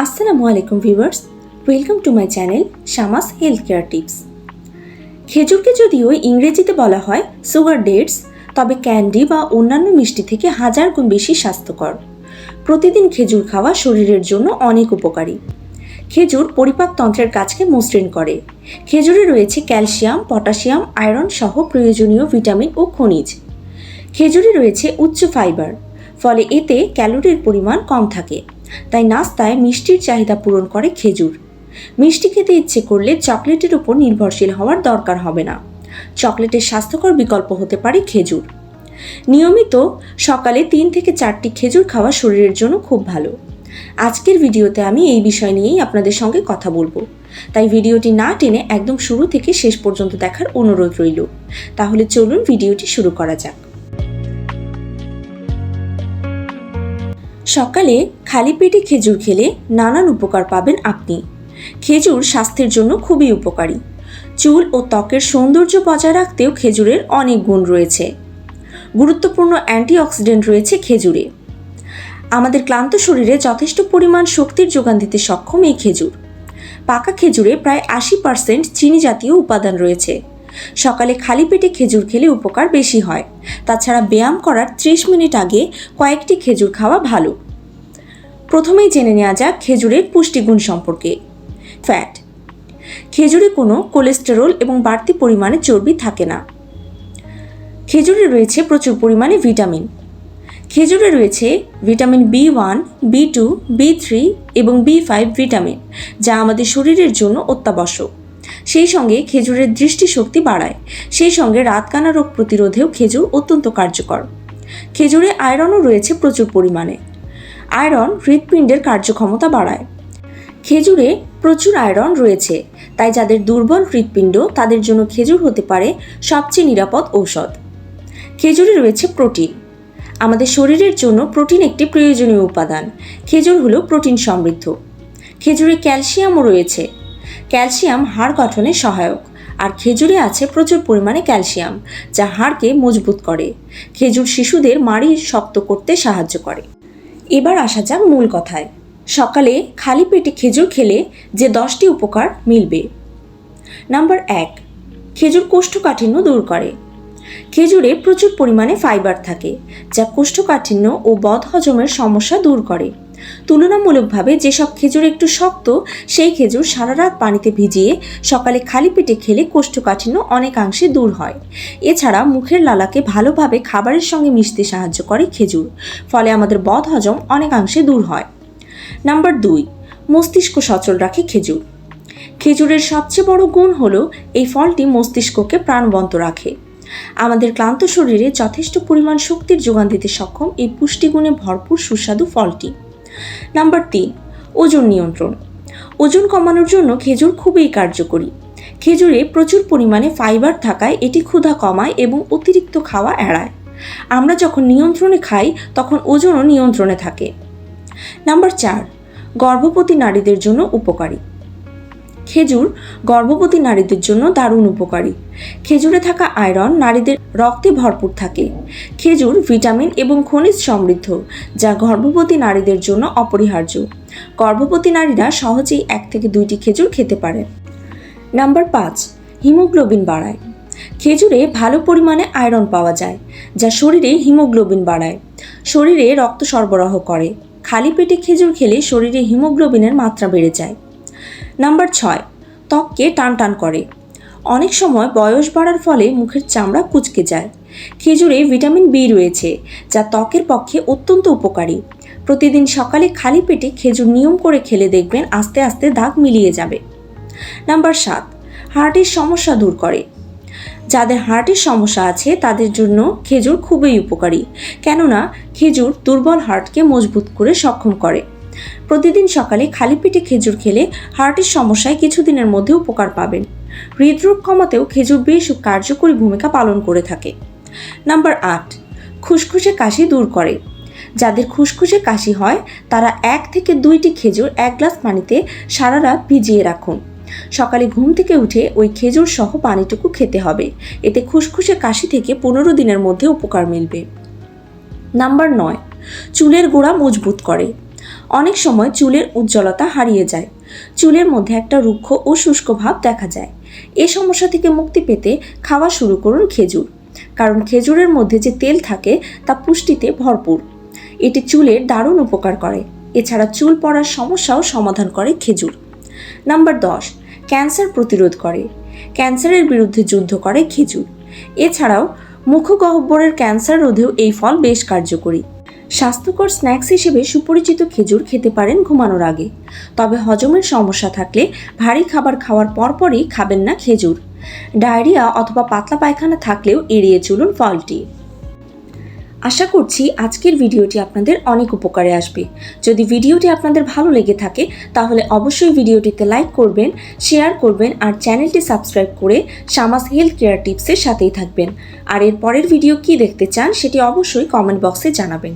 আসসালামু আলাইকুম viewers, welcome to my channel Shamas health care tips. খেজুরকে যদিও ইংরেজিতে বলা হয় সুগার ডেটস, তবে ক্যান্ডি বা অন্যান্য মিষ্টি থেকে হাজার গুণ বেশি স্বাস্থ্যকর। প্রতিদিন খেজুর খাওয়া শরীরের জন্য অনেক উপকারী। খেজুর পরিপাকতন্ত্রের কাজকে মসৃণ করে। খেজুরে রয়েছে ক্যালসিয়াম, পটাশিয়াম, আয়রন সহ প্রয়োজনীয় ভিটামিন ও খনিজ। খেজুরে রয়েছে উচ্চ ফাইবার, ফলে এতে ক্যালোরির পরিমাণ কম থাকে। তাই নাস্তায় মিষ্টির চাহিদা পূরণ করে খেজুর। মিষ্টি খেতে ইচ্ছে করলে চকলেটের উপর নির্ভরশীল হওয়ার দরকার হবে না। চকলেটের স্বাস্থ্যকর বিকল্প হতে পারে খেজুর। নিয়মিত সকালে তিন থেকে চারটি খেজুর খাওয়া শরীরের জন্য খুব ভালো। আজকের ভিডিওতে আমি এই বিষয় নিয়েই আপনাদের সঙ্গে কথা বলব। তাই ভিডিওটি না টেনে একদম শুরু থেকে শেষ পর্যন্ত দেখার অনুরোধ রইল। তাহলে চলুন ভিডিওটি শুরু করা যাক। সকালে খালি পেটে খেজুর খেলে নানান উপকার পাবেন আপনি। খেজুর স্বাস্থ্যের জন্য খুবই উপকারী। চুল ও ত্বকের সৌন্দর্য বজায় রাখতেও খেজুরের অনেক গুণ রয়েছে। গুরুত্বপূর্ণ অ্যান্টিঅক্সিডেন্ট রয়েছে খেজুরে। আমাদের ক্লান্ত শরীরে যথেষ্ট পরিমাণ শক্তির যোগান দিতে সক্ষম এই খেজুর। পাকা খেজুরে প্রায় আশি পার্সেন্ট চিনি জাতীয় উপাদান রয়েছে। সকালে খালি পেটে খেজুর খেলে উপকার বেশি হয়। তাছাড়া ব্যায়াম করার ত্রিশ মিনিট আগে কয়েকটি খেজুর খাওয়া ভালো। প্রথমেই জেনে নেওয়া যাক খেজুরের পুষ্টিগুণ সম্পর্কে। ফ্যাট। খেজুরে কোনো কোলেস্টেরল এবং বাড়তি পরিমাণে চর্বি থাকে না। খেজুরে রয়েছে প্রচুর পরিমাণে ভিটামিন। খেজুরে রয়েছে vitamin B one, B two, B three এবং বি ফাইভ ভিটামিন, যা আমাদের শরীরের জন্য অত্যাবশ্যক। সেই সঙ্গে খেজুরের দৃষ্টিশক্তি বাড়ায়। সেই সঙ্গে রাতকানা রোগ প্রতিরোধেও খেজুর অত্যন্ত কার্যকর। খেজুরে আয়রনও রয়েছে প্রচুর পরিমাণে। আয়রন হৃৎপিণ্ডের কার্যক্ষমতা বাড়ায়। খেজুরে প্রচুর আয়রন রয়েছে, তাই যাদের দুর্বল হৃৎপিণ্ড তাদের জন্য খেজুর হতে পারে সবচেয়ে নিরাপদ ঔষধ। খেজুরে রয়েছে প্রোটিন। আমাদের শরীরের জন্য প্রোটিন একটি প্রয়োজনীয় উপাদান। খেজুর হলো প্রোটিন সমৃদ্ধ। খেজুরে ক্যালসিয়ামও রয়েছে। ক্যালসিয়াম হাড় গঠনে সহায়ক। আর খেজুরে আছে প্রচুর পরিমাণে ক্যালসিয়াম, যা হাড়কে মজবুত করে। খেজুর শিশুদের মাড়ি শক্ত করতে সাহায্য করে। এবার আসা যাক মূল কথায়। সকালে খালি পেটে খেজুর খেলে যে দশটি উপকার মিলবে। নাম্বার এক, খেজুর কোষ্ঠকাঠিন্য দূর করে। খেজুরে প্রচুর পরিমাণে ফাইবার থাকে, যা কোষ্ঠকাঠিন্য ও বদহজমের সমস্যা দূর করে। তুলনামূলকভাবে যেসব খেজুর একটু শক্ত, সেই খেজুর সারা রাত পানিতে ভিজিয়ে সকালে খালি পেটে খেলে কোষ্ঠকাঠিন্য অনেকাংশে দূর হয়। এছাড়া মুখের লালাকে ভালোভাবে খাবারের সঙ্গে মিশতে সাহায্য করে খেজুর, ফলে আমাদের বদহজম অনেকাংশে দূর হয়। নাম্বার দুই, মস্তিষ্ক সচল রাখে খেজুর। খেজুরের সবচেয়ে বড় গুণ হলো এই ফলটি মস্তিষ্ককে প্রাণবন্ত রাখে। আমাদের ক্লান্ত শরীরে যথেষ্ট পরিমাণ শক্তির যোগান দিতে সক্ষম এই পুষ্টিগুণে ভরপুর সুস্বাদু ফলটি। নাম্বার তিন ওজন নিয়ন্ত্রণ। ওজন কমানোর জন্য খেজুর খুবই কার্যকরী। খেজুরে প্রচুর পরিমাণে ফাইবার থাকায় এটি ক্ষুধা কমায় এবং অতিরিক্ত খাওয়া এড়ায়। আমরা যখন নিয়ন্ত্রণে খাই, তখন ওজনও নিয়ন্ত্রণে থাকে। নাম্বার চার, গর্ভবতী নারীদের জন্য উপকারী। খেজুর গর্ভবতী নারীদের জন্য দারুণ উপকারী। খেজুরে থাকা আয়রন নারীদের রক্তে ভরপুর থাকে। খেজুর ভিটামিন এবং খনিজ সমৃদ্ধ, যা গর্ভবতী নারীদের জন্য অপরিহার্য। গর্ভবতী নারীরা সহজেই এক থেকে দুইটি খেজুর খেতে পারে। নাম্বার পাঁচ, হিমোগ্লোবিন বাড়ায়। খেজুরে ভালো পরিমাণে আয়রন পাওয়া যায়, যা শরীরে হিমোগ্লোবিন বাড়ায়। শরীরে রক্ত সরবরাহ করে। খালি পেটে খেজুর খেলে শরীরে হিমোগ্লোবিনের মাত্রা বেড়ে যায়। নাম্বার ছয়, ত্বককে টান টান করে। অনেক সময় বয়স বাড়ার ফলে মুখের চামড়া কুচকে যায়। খেজুরে ভিটামিন বি রয়েছে, যা ত্বকের পক্ষে অত্যন্ত উপকারী। প্রতিদিন সকালে খালি পেটে খেজুর নিয়ম করে খেলে দেখবেন আস্তে আস্তে দাগ মিলিয়ে যাবে। নাম্বার সাত, হার্টের সমস্যা দূর করে। যাদের হার্টের সমস্যা আছে, তাদের জন্য খেজুর খুবই উপকারী। কেননা, খেজুর দুর্বল হার্টকে মজবুত করে সক্ষম করে। প্রতিদিন সকালে খালি পেটে খেজুর খেলে হার্টের সমস্যায় কিছুদিনের মধ্যে উপকার পাবেন। হৃদরোগ কমাতেও খেজুর বেশ কার্যকরী ভূমিকা পালন করে থাকে। নাম্বার আট, খুসখুসে কাশি দূর করে। যাদের খুসখুসে কাশি হয়, তারা এক থেকে দুইটি খেজুর এক গ্লাস পানিতে সারা রাত ভিজিয়ে রাখুন। সকালে ঘুম থেকে উঠে ওই খেজুর সহ পানিটুকু খেতে হবে। এতে খুসখুসে কাশি থেকে পনেরো দিনের মধ্যে উপকার মিলবে। নাম্বার নয়, চুলের গোড়া মজবুত করে। অনেক সময় চুলের উজ্জ্বলতা হারিয়ে যায়। চুলের মধ্যে একটা রুক্ষ ও শুষ্ক ভাব দেখা যায়। এ সমস্যা থেকে মুক্তি পেতে খাওয়া শুরু করুন খেজুর। কারণ খেজুরের মধ্যে যে তেল থাকে, তা পুষ্টিতে ভরপুর। এটি চুলের দারুণ উপকার করে। এছাড়া চুল পড়ার সমস্যাও সমাধান করে খেজুর। নাম্বার দশ, ক্যান্সার প্রতিরোধ করে। ক্যান্সারের বিরুদ্ধে যুদ্ধ করে খেজুর। এছাড়াও মুখগহ্বরের ক্যান্সার রোধেও এই ফল বেশ কার্যকরী। স্বাস্থ্যকর স্ন্যাক্স হিসেবে সুপরিচিত খেজুর খেতে পারেন ঘুমানোর আগে। তবে হজমের সমস্যা থাকলে ভারী খাবার খাওয়ার পরপরই খাবেন না খেজুর। ডায়রিয়া অথবা পাতলা পায়খানা থাকলেও এড়িয়ে চলুন ফলটি। আশা করছি আজকের ভিডিওটি আপনাদের অনেক উপকারে আসবে। যদি ভিডিওটি আপনাদের ভালো লেগে থাকে, তাহলে অবশ্যই ভিডিওটিতে লাইক করবেন, শেয়ার করবেন আর চ্যানেলটি সাবস্ক্রাইব করে শামাস হেলথ কেয়ার টিপসের সাথেই থাকবেন। আর এর পরের ভিডিও কি দেখতে চান সেটি অবশ্যই কমেন্ট বক্সে জানাবেন।